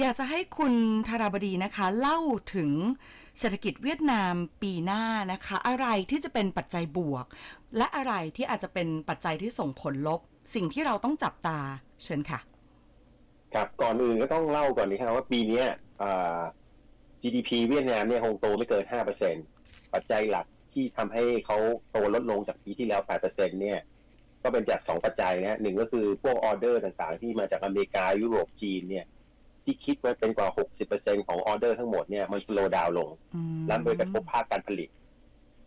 อยากจะให้คุณธาราบดีนะคะเล่าถึงเศรษฐกิจเวียดนามปีหน้านะคะ อะไรที่จะเป็นปัจจัยบวก และอะไรที่อาจจะเป็นปัจจัยที่ส่งผลลบ สิ่งที่เราต้องจับตาเชิญค่ะครับก่อนอื่นก็ต้องเล่าก่อนนี้ครับว่าปีนี้อ่า GDP เวียดนามเนี่ยคงโตไม่เกิน 5%ปัจจัยหลักที่ทำให้เขาโตลดลงจากปีที่แล้ว 8%เนี่ยก็เป็นจาก 2 ปัจจัยนะฮะหนึ่งก็คือพวกออเดอร์ต่างๆ ที่มาจากอเมริกายุโรปจีนเนี่ย ที่คิดไว้เป็นกว่า 60%ของออเดอร์ทั้งหมดเนี่ยมันสโลดาวลงอืมแล้วไปกระทบภาคการผลิต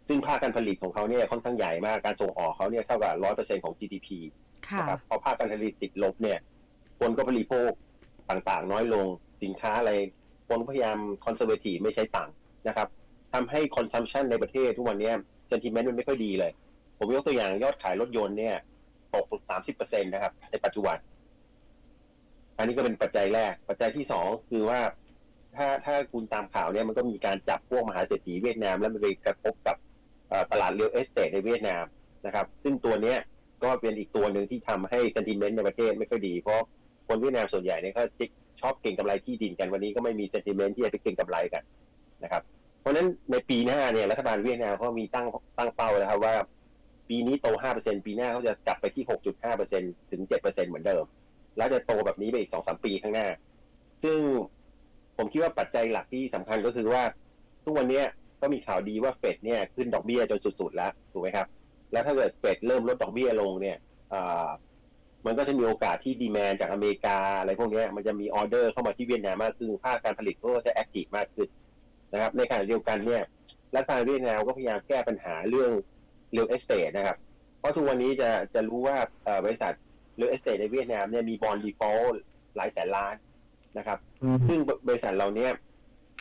ซึ่งภาคการผลิตของเขาเนี่ยค่อนข้างใหญ่มากการส่งออกเขาเนี่ยเท่ากับ100%ของ GDP ค่ะนะครับพอภาคการผลิตติดลบเนี่ย คนก็บริโภคต่างๆ น้อยลงสินค้าอะไร คนพยายามคอนเซอร์เวทีไม่ใช้ตังค์นะครับทำให้คอนซัมชันในประเทศทุกวันเนี้เซนติเมนต์มันไม่ค่อยดีเลย ผมยกตัวอย่างยอดขายรถยนต์เนี่ยตก30%นะครับในปัจจุบัน อันนี้ก็เป็นปัจจัยแรก ปัจจัยที่สองคือว่า ถ้าถ้าคุณตามข่าวเนี่ยมันก็มีการจับพวกมหาเศรษฐีเวียดนาม แล้วมันไปกระทบกับตลาดเรียลเอสเตทในเวียดนามนะครับ ซึ่งตัวเนี้ยก็เป็นอีกตัวหนึ่งที่ทำให้ซ e นติเมนต์ในประเทศไม่ค่อยดี เพราะคนเวียดนามส่วนใหญ่เนี่ยก็จะชอบเก็งกำไรที่ดินกันวันนี้ก็ไม่มีซ e นติเมนต์ที่จะไปเก็งกำไรกันนะครับ เพราะฉะนั้นในปีหน้าเนี่ยรัฐบาลเวียดนามเขามีตั้งตั้งเป้านะครับว่า ปีนี้โต 5%ปีหน้าเขาจะกลับไปที่ 6.5%ถึง 7%เหมือนเดิม แล้วจะโตแบบนี้ไปอีก2-3ปีข้างหน้า ซึ่งผมคิดว่าปัจจัยหลักที่สำคัญก็คือว่า ทุกวันเนี้ยก็มีข่าวดีว่าเฟดเนี่ยขึ้นดอกเบี้ยจนสุด ๆ แล้วถูกไหมครับ แล้วถ้าเกิดเฟดเริ่มลดดอกเบี้ยลงเนี่ยมันก็จะมีโอกาสที่ดีแมนจากอเมริกาอะไรพวกนี้มันจะมีออเดอร์เข้ามาที่เวียดนามมากขึ้นภาคการผลิตก็จะแอคทีฟมากขึ้นนะครับ ในขณะเดียวกันเนี่ยรัฐบาลเวียดนามก็พยายามแก้ปัญหาเรื่องเรียลเอสเตทนะครับ เพราะทุกวันนี้จะจะรู้ว่าบริษัท เรียลเอสเตทในเวียดนามเนี่ยมีบอลดีฟอลต์หลายแสนล้านนะครับ ซึ่งบริษัทเราเนี้ย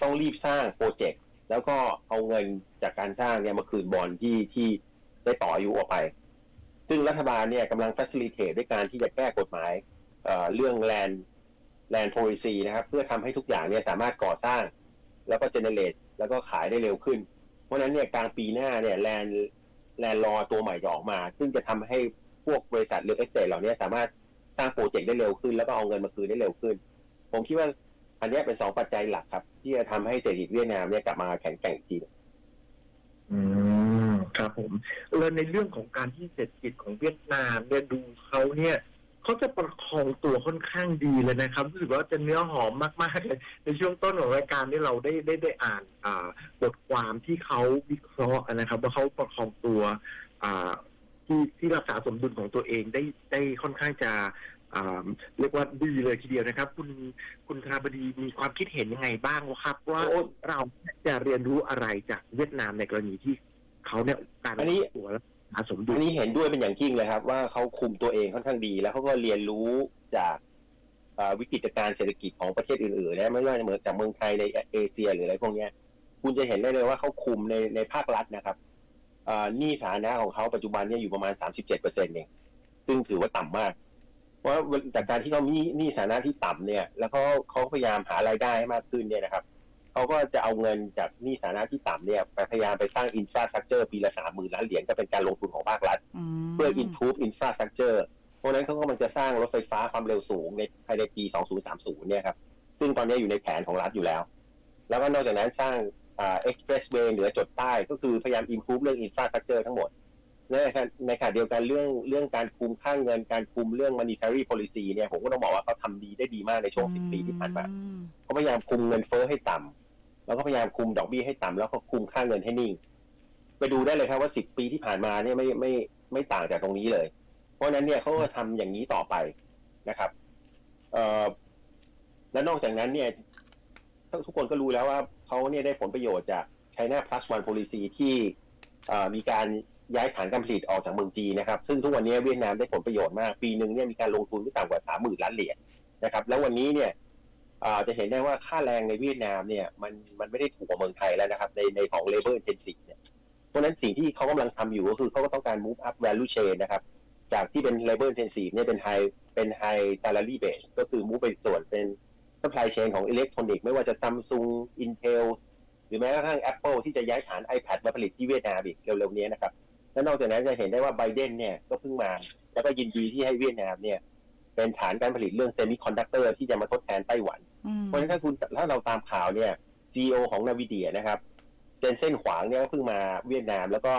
ต้องรีบสร้างโปรเจกต์แล้วก็เอาเงินจากการสร้างเนี่ยมาคืนบอลที่ที่ได้ต่ออายุออกไป ซึ่งรัฐบาลเนี่ยกำลัง facilitate ด้วยการที่จะแก้กฎหมายเอ่อเรื่อง land land policy นะครับ เพื่อทำให้ทุกอย่างเนี่ยสามารถก่อสร้าง แล้วก็ generate แล้วก็ขายได้เร็วขึ้น เพราะฉะนั้นเนี่ยกลางปีหน้าเนี่ย land land law ตัวใหม่จะออกมา ซึ่งจะทำให้ พวกบริษัท real estate เหล่านี้สามารถสร้างโปรเจกต์ได้เร็วขึ้น แล้วก็เอาเงินมาคืนได้เร็วขึ้น ผมคิดว่าอันนี้เป็นสองปัจจัยหลักครับ ที่จะทำให้เศรษฐกิจเวียดนามเนี่ยกลับมาแข็งแกร่งอีกทีหนึ่งอืมครับผมแล้วในเรื่องของการที่เศรษฐกิจของเวียดนามเนี่ยดูเขาเนี่ยเขาจะประคองตัวค่อนข้างดีเลยนะครับรู้สึกว่าจะเนื้อหอมมากๆเลยในช่วงต้นของรายการที่เราได้ได้ได้อ่าน อ่า บทความที่เขาวิเคราะห์นะครับ ว่าเขาประคองตัว อ่า ที่ที่รักษาสมดุลของตัวเองได้ได้ค่อนข้างจะอ่าเรียกว่าดีเลยทีเดียวนะครับ คุณคุณธนาบดีมีความคิดเห็นยังไงบ้างวะครับ ว่าโอ้เราจะเรียนรู้อะไรจากเวียดนามในกรณีที่เขาเนี่ยการอันนี้ตัวและหาสมดุอัลนนี้เห็นด้วยเป็นอย่างยิ่งเลยครับ ว่าเขาคุมตัวเองค่อนข้างดี แล้วเขาก็เรียนรู้จากอ่าวิกฤตการณ์เศรษฐกิจของประเทศอื่นๆนะไม่ว่าจะเหมือนจากเมืองไทยในเอเชียหรืออะไรพวกเนี้ยคุณจะเห็นได้เลยว่าเขาคุมในในภาครัฐนะครับอ่า หนี้สาธารณะของเขาปัจจุบันเนี่ยอยู่ประมาณ 37เปอร์เซ็นต์เองซึ่งถือว่าต่ำมาก เพราะว่าจากการที่เขามีหนี้สาธารณะที่ต่ำเนี่ย แล้วเขาเขาพยายามหารายได้ให้มากขึ้นเนี่ยนะครับเขาก็จะเอาเงินจากหนี้สาธารณะที่ต่ำเนี่ยไปพยายามไปสร้างอินฟราสตรักเจอร์ปีละสามหมื่นล้านเหรียญก็เป็นการลงทุนของภาครัฐ เพื่อ improve infrastructure เพราะฉะนั้นเขาก็มันจะสร้างรถไฟฟ้าความเร็วสูงในภายในปี 2030 เนี่ยครับซึ่งตอนนี้อยู่ในแผนของรัฐอยู่แล้ว แล้วก็นอกจากนั้นสร้าง อ่า expressway เหนือจดใต้ก็คือพยายาม improve เรื่อง infrastructure ทั้งหมดในขณะในขณะเดียวกันเรื่องเรื่องการคุมค่างเงินการคุมเรื่อง monetary policy เนี่ยผมก็ต้องบอกว่าเขาทำดีได้ดีมากในช่วง10ปีที่ผ่านมาอืมเขาพยายามคุมเงินเฟ้อให้ต่ำแล้วก็พยายามคุมดอกเบี้ยให้ต่ำแล้วก็คุมค่าเงินให้นิ่ง ไปดูได้เลยครับว่าสิบปีที่ผ่านมาเนี่ยไม่ไม่ไม่ต่างจากตรงนี้เลย เพราะฉะนั้นเนี่ยเขาก็ทำอย่างนี้ต่อไปนะครับเอ่อและนอกจากนั้นเนี่ยทุกคนก็รู้แล้วว่า เขาเนี่ยได้ผลประโยชน์จาก China Plus One Policy ที่มีการย้ายฐานการผลิตออกจากเมืองจีนนะครับ ซึ่งทุกวันนี้เวียดนามได้ผลประโยชน์มาก ปีหนึ่งเนี่ยมีการลงทุนไม่ต่ำกว่าสามหมื่นล้านเหรียญนะครับ แล้ววันนี้เนี่ยจะเห็นได้ว่าค่าแรงในเวียดนามเนี่ยมันมันไม่ได้ถูกกว่าเมืองไทยแล้วนะครับ ในในของ labor intensive เนี่ย เพราะนั้นสิ่งที่เขากำลังทำอยู่ก็คือเขาก็ต้องการ move up value chain นะครับ จากที่เป็น labor intensive เนี่ยเป็น high เป็น high salary base ก็คือ move ไปส่วนเป็น supply chain ของอิเล็กทรอนิกส์ไม่ว่าจะ Samsung Intel หรือแม้กระทั่ง Apple ที่จะย้ายฐาน iPad มาผลิตที่เวียดนามอีกเร็วๆนี้นะครับและนอกจากนั้นจะเห็นได้ว่าไบเดนเนี่ยก็เพิ่งมา แล้วก็ยินดีที่ให้เวียดนามเนี่ย เป็นฐานการผลิตเรื่องเซมิคอนดักเตอร์ที่จะมาทดแทนไต้หวันอืมเพราะฉะนั้นถ้าคุณถ้าเราตามข่าวเนี่ย CEO ของนาวิเดียนะครับ เจนเซ่นขวางเนี่ยก็เพิ่งมาเวียดนาม แล้วก็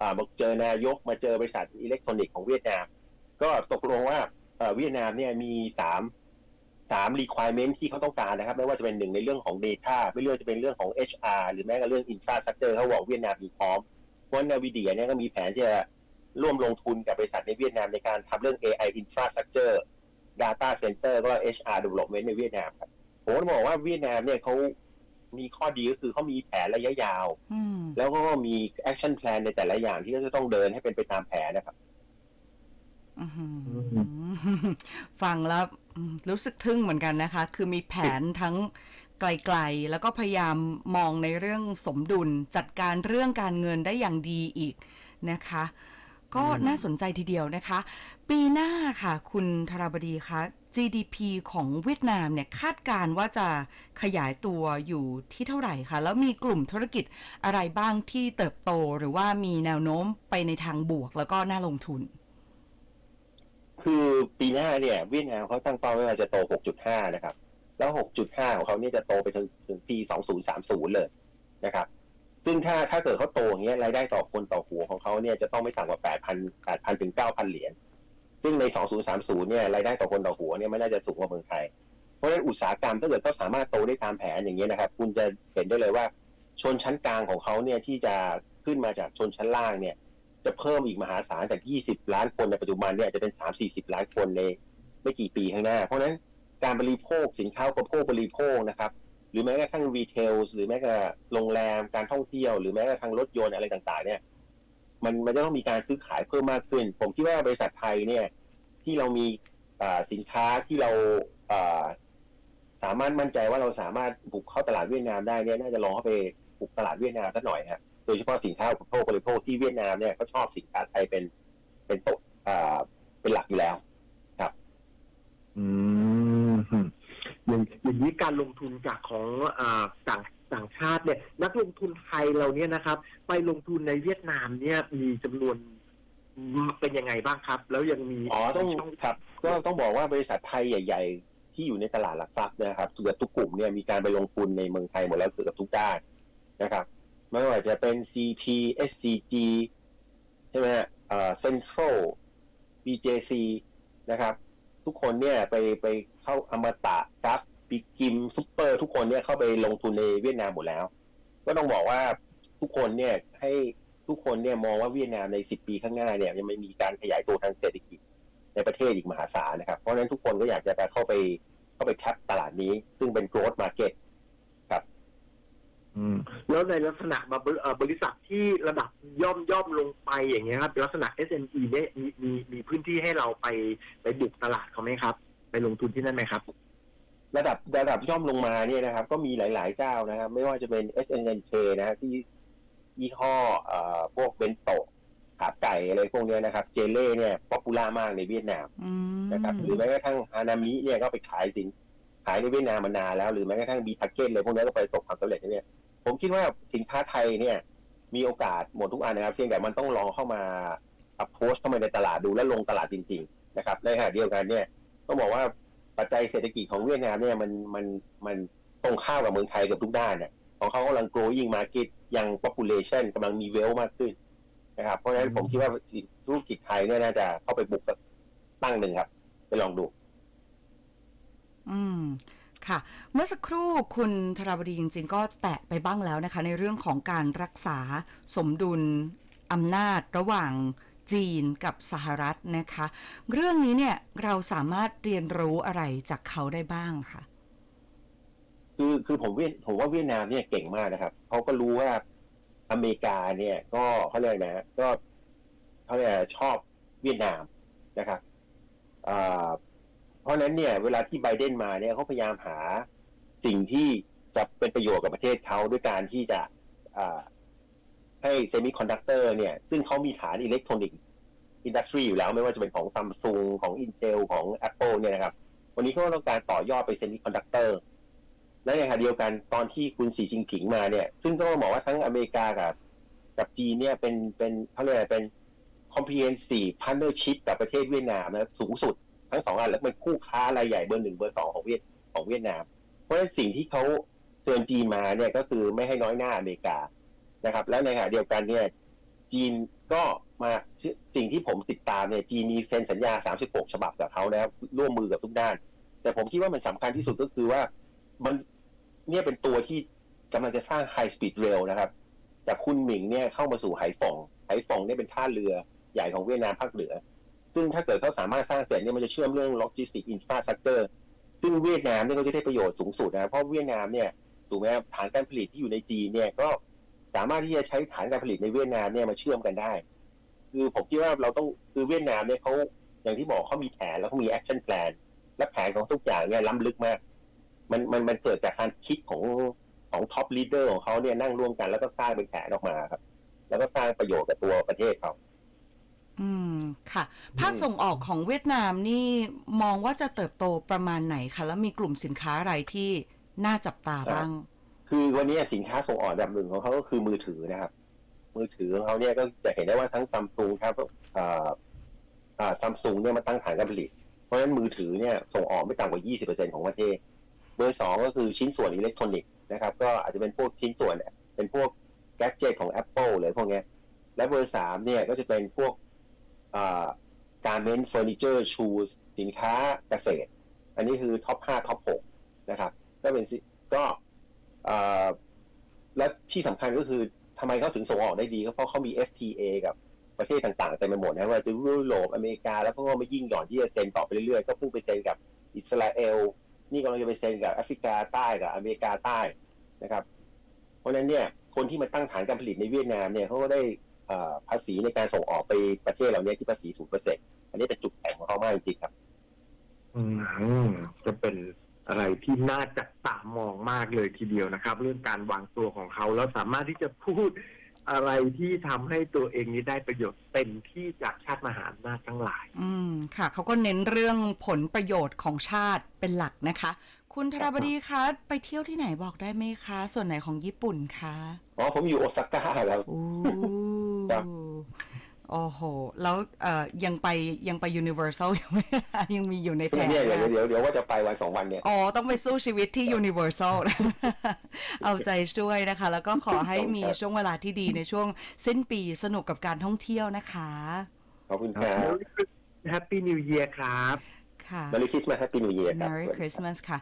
อ่าบอกเจอนายกมาเจอบริษัทอิเล็กทรอนิกส์ของเวียดนาม ก็ตกลงว่าเอ่อเวียดนามเนี่ยมีสาม สาม requirement ที่เขาต้องการนะครับ ไม่ว่าจะเป็นหนึ่งในเรื่องของ Data ไม่ว่าจะเป็นเรื่องของ HR หรือแม้กระทั่งเรื่อง Infrastructure เขาบอกเวียดนามมีพร้อมเพราะนาวิเดียเนี่ยก็มีแผนที่จะร่วมลงทุนกับบริษัทในเวียดนามในการทำเรื่อง AI Infrastructure Data Center ก็ HR Development ในเวียดนามครับผมก็บอกว่าเวียดนามเนี่ยเขามีข้อดีก็คือเขามีแผนระยะยาวอืมแล้วก็มีแอคชั่นแพลนในแต่ละอย่างที่เขาจะต้องเดินให้เป็นไปตามแผนนะครับอื้อหือฟังแล้วอืม รู้สึกทึ่งเหมือนกันนะคะ คือมีแผนทั้งไกลๆ แล้วก็พยายามมองในเรื่องสมดุลจัดการเรื่องการเงินได้อย่างดีอีกนะคะ ก็อืมน่าสนใจทีเดียวนะคะ ปีหน้าค่ะคุณธราบดีคะ GDP ของเวียดนามเนี่ยคาดการณ์ว่าจะขยายตัวอยู่ที่เท่าไหร่คะ แล้วมีกลุ่มธุรกิจอะไรบ้างที่เติบโตหรือว่ามีแนวโน้มไปในทางบวกแล้วก็น่าลงทุน คือปีหน้าเนี่ยเวียดนามเขาตั้งเป้าไว้ว่าจะโต 6.5 นะครับ แล้ว 6.5 ของเขาเนี่ยจะโตไปถึงถึงปี 2030 เลยนะครับ ซึ่งถ้าถ้าเกิดเขาโตอย่างเงี้ยรายได้ต่อคนต่อหัวของเขาเนี่ยจะต้องไม่ต่ำกว่า 8,000 8,000 ถึง 9,000 เหรียญ ซึ่งใน 2030 เนี่ยรายได้ต่อคนต่อหัวเนี่ยไม่น่าจะสูงกว่าเมืองไทย เพราะฉะนั้นอุตสาหกรรมถ้าเกิดเขาสามารถโตได้ตามแผนอย่างเงี้ยนะครับ คุณจะเห็นได้เลยว่าชนชั้นกลางของเขาเนี่ยที่จะขึ้นมาจากชนชั้นล่างเนี่ย จะเพิ่มอีกมหาศาลจาก 20 ล้านคนในปัจจุบันเนี่ยจะเป็น 3-40 ล้านคนในไม่กี่ปีข้างหน้า เพราะฉะนั้นการบริโภคสินค้าอุปโภคบริโภคนะครับ หรือแม้กระทั่งรีเทลหรือแม้กระทั่งโรงแรมการท่องเที่ยว หรือแม้กระทั่งรถยนต์อะไรต่างๆ เนี่ย มันมันจะต้องมีการซื้อขายเพิ่มมากขึ้น ผมคิดว่าบริษัทไทยเนี่ย ที่เรามีสินค้าที่เราอ่าสามารถมั่นใจว่าเราสามารถบุกเข้าตลาดเวียดนามได้เนี่ยน่าจะลองเข้าไปบุกตลาดเวียดนามสักหน่อยครับ โดยเฉพาะสินค้าอุปโภคบริโภคที่เวียดนามเนี่ยเขาชอบสินค้าไทยเป็นเป็นโตะอ่าเป็นหลักอยู่แล้วอืมอย่างอย่างนี้การลงทุนจากของอ่าต่างต่างชาติเนี่ย นักลงทุนไทยเราเนี่ยนะครับ ไปลงทุนในเวียดนามเนี่ยมีจำนวนเป็นยังไงบ้างครับ แล้วยังมีอ๋อต้องช่องครับ ก็ต้องบอกว่าบริษัทไทยใหญ่ ๆ ที่อยู่ในตลาดหลักทรัพย์นะครับเกือบทุกกลุ่มเนี่ยมีการไปลงทุนในเมืองไทยหมดแล้วเกือบทุกด้านนะครับ ไม่ว่าจะเป็น CP SCG ใช่ไหมฮะเอ่อ Central BJC นะครับ ทุกคนเนี่ยไปไปเข้าอมตะกัฟปิกิมซุปเปอร์ทุกคนเนี่ยเข้าไปลงทุนในเวียดนามหมดแล้ว ก็ต้องบอกว่าทุกคนเนี่ยให้ทุกคนเนี่ยมองว่าเวียดนามใน 10 ปีข้างหน้าเนี่ยยังไม่มีการขยายตัวทางเศรษฐกิจในประเทศอีกมหาศาลนะครับ เพราะฉะนั้นทุกคนก็อยากจะไปเข้าไปเข้าไปแคปตลาดนี้ ซึ่งเป็น growth market อืมแล้วในลักษณะบริเอ่อบริษัทที่ระดับย่อมย่อมลงไปอย่างเงี้ยครับเป็นลักษณะ SME เนี่ยมีมีมีพื้นที่ให้เราไปไปบุกตลาดเขาไหมครับ ไปลงทุนที่นั่นไหมครับ ระดับระดับย่อมลงมาเนี่ยนะครับ ก็มีหลาย ๆ เจ้านะครับ ไม่ว่าจะเป็น SNNK นะฮะที่ยี่ห้อเอ่อพวกเบนโตะขาไก่อะไรพวกเนี้ยนะครับ เจเล่เนี่ยป๊อปปูล่ามากในเวียดนามอืมนะครับหรือแม้กระทั่งฮานามิเนี่ยก็ไปขายสินขายในเวียดนามมานานแล้วหรือแม้กระทั่งบีทาเก้เลยพวกนี้ก็ไปประสบความสำเร็จเนี่ย ผมคิดว่าสินค้าไทยเนี่ย มีโอกาสหมดทุกอันนะครับ เพียงแต่มันต้องลองเข้ามา approach เข้ามาในตลาดดูและลงตลาดจริง ๆ นะครับในขณะเดียวกันเนี่ยต้องบอกว่าปัจจัยเศรษฐกิจของเวียดนามเนี่ยมันมันมันตรงข้ามกับเมืองไทยเกับทุกด้านเนี่ยของเขากำลัง growing market ยัง population กำลังมี wealth มากขึ้นนะครับ เพราะฉะนั้นผมคิดว่าธุรกิจไทยเนี่ยน่าจะเข้าไปบุกสักตั้งหนึ่งครับ ไปลองดู อืม ค่ะ เมื่อสักครู่คุณธราบดีจริง ๆ ก็แตะไปบ้างแล้วนะคะ ในเรื่องของการรักษาสมดุลอำนาจระหว่างจีนกับสหรัฐนะคะ เรื่องนี้เนี่ยเราสามารถเรียนรู้อะไรจากเขาได้บ้างคะคือคือผมผมว่าเวียดนามเนี่ยเก่งมากนะครับเขาก็รู้ว่าอเมริกาเนี่ย ก็เขาเรียกนะฮะก็เขาเรียกชอบเวียดนามนะครับอ่า เพราะนั้นเนี่ยเวลาที่ไบเดนมาเนี่ยเขาพยายามหาสิ่งที่จะเป็นประโยชน์กับประเทศเขาด้วยการที่จะให้เซมิคอนดักเตอร์เนี่ย ซึ่งเขามีฐานอิเล็กทรอนิกส์อินดัสทรีอยู่แล้วไม่ว่าจะเป็นของซัมซุงของ Intel ของ Apple เนี่ยนะครับ วันนี้เขาต้องการต่อยอดไปเซมิคอนดักเตอร์และในขณะเดียวกันตอนที่คุณสีจิงผิงมาเนี่ย ซึ่งต้องบอกว่าทั้งอเมริกากับกับจีนเนี่ยเป็นเป็นเขาเรียกอะไรเป็น comprehensive partnership กับประเทศเวียดนามนะสูงสุด ทั้งสองอันแล้วเป็นคู่ค้ารายใหญ่เบอร์หนึ่งเบอร์สองของเวียดของเวียดนาม เพราะฉะนั้นสิ่งที่เขาเตือนจีนมาเนี่ยก็คือไม่ให้น้อยหน้าอเมริกานะครับ แล้วในขณะเดียวกันเนี่ยจีนก็มาสิ่งที่ผมติดตามเนี่ยจีนมีเซ็นสัญญา 36 ฉบับกับเขาแล้วร่วมมือกับทุกด้าน แต่ผมคิดว่ามันสำคัญที่สุดก็คือว่ามันเนี่ยเป็นตัวที่กำลังจะสร้างไฮสปีดเรลนะครับ จากคุณหมิงเนี่ยเข้ามาสู่ไหฟงไหฟงเนี่ยเป็นท่าเรือใหญ่ของเวียดนามภาคเหนือ ซึ่งถ้าเกิดเขาสามารถสร้างเสร็จเนี่ยมันจะเชื่อมเรื่องโลจิสติกอินฟราสตรักเจอร์ซึ่งเวียดนามเนี่ยก็จะได้ประโยชน์สูงสุดนะเพราะเวียดนามเนี่ยถูกไหมฐานการผลิตที่อยู่ในจีนเนี่ยก็สามารถที่จะใช้ฐานการผลิตในเวียดนามเนี่ยมาเชื่อมกันได้ คือผมคิดว่าเราต้องคือเวียดนามเนี่ยเขาอย่างที่บอกเขามีแผนแล้วเขามีแอคชั่นแ a นและแผนของทุกอย่างเนี่ยล้ำลึกมาก มันมันมันเกิดจากการคิดของของท็อปลีดเดอร์ของเขาเนี่ยนั่งร่วมกันแล้วก็สร้างเป็นแผนออกมาครับ แล้วก็สร้างประโยชน์กับตัวประเทศเขา อืม ค่ะ ภาคส่งออกของเวียดนามนี่มองว่าจะเติบโตประมาณไหนคะ แล้วมีกลุ่มสินค้าอะไรที่น่าจับตาบ้าง คือวันนี้สินค้าส่งออกอันดับหนึ่งของเขาก็คือมือถือนะครับ มือถือของเขาเนี่ยก็จะเห็นได้ว่าทั้งซัมซุงครับอ่าอ่าซัมซุงเนี่ยมาตั้งฐานการผลิต เพราะฉะนั้นมือถือเนี่ยส่งออกไม่ต่ำกว่า 20%ของประเทศ เบอร์สองก็คือชิ้นส่วนอิเล็กทรอนิกส์นะครับ ก็อาจจะเป็นพวกชิ้นส่วนเนี่ยเป็นพวกแก d เจ t ของ Apple เลยพวกเนี้ย และเบอร์สามเนี่ยก็จะเป็นพวก การเมนเฟอร์นิเจอร์ชูสินค้าเกษตร อันนี้คือท็อปห้าท็อปหกนะครับก็เป็นสิก็และที่สำคัญก็คือทำไมเขาถึงส่งออกได้ดีก็เพราะเขามี FTA กับประเทศต่างๆเต็มไปหมดนะว่าจะยุโรปอเมริกา แล้วก็ไม่ยิ่งหย่อนที่จะเซ็นต่อไปเรื่อยๆ ก็เพิ่งไปเซ็นกับอิสราเอล นี่กำลังจะไปเซ็นกับแอฟริกาใต้กับอเมริกาใต้นะครับ เพราะฉะนั้นเนี่ยคนที่มาตั้งฐานการผลิตในเวียดนามเนี่ยเขาก็ได้ ภาษีในการส่งออกไปประเทศเหล่านี้ที่ภาษีศูนย์เปอร์เซ็นต์อันนี้เป็นจุดแข็งของเขามากจริงๆครับ อืมจะเป็นอะไรที่น่าจับตามองมากเลยทีเดียวนะครับ เรื่องการวางตัวของเขาแล้วสามารถที่จะพูดอะไรที่ทำให้ตัวเองนี้ได้ประโยชน์เต็มที่จากชาติมหาอำนาจทั้งหลาย อืมค่ะ เขาก็เน้นเรื่องผลประโยชน์ของชาติเป็นหลักนะคะ คุณธราบดีคะไปเที่ยวที่ไหนบอกได้ไหมคะ ส่วนไหนของญี่ปุ่นคะ อ๋อ ผมอยู่โอซาก้าแล้วอู้ครับ โอ้โห แล้วเอ่อยังไปยังไป Universal อยู่ไหมยังมีอยู่ในแผนเนี่ยเดี๋ยวนะเดี๋ยวเดี๋ยวว่าจะไปวันสองวันเนี่ย อ๋อ ต้องไปสู้ชีวิตที่ Universal นะเอาใจช่วยนะคะ แล้วก็ขอให้มีช่วงเวลาที่ดีในช่วงสิ้นปีสนุกกับการท่องเที่ยวนะคะ ขอบคุณครับแฮปปี้นิวเยียร์ครับค่ะ Merry Christmas Happy New Year ครับ Merry Christmas ค่ะ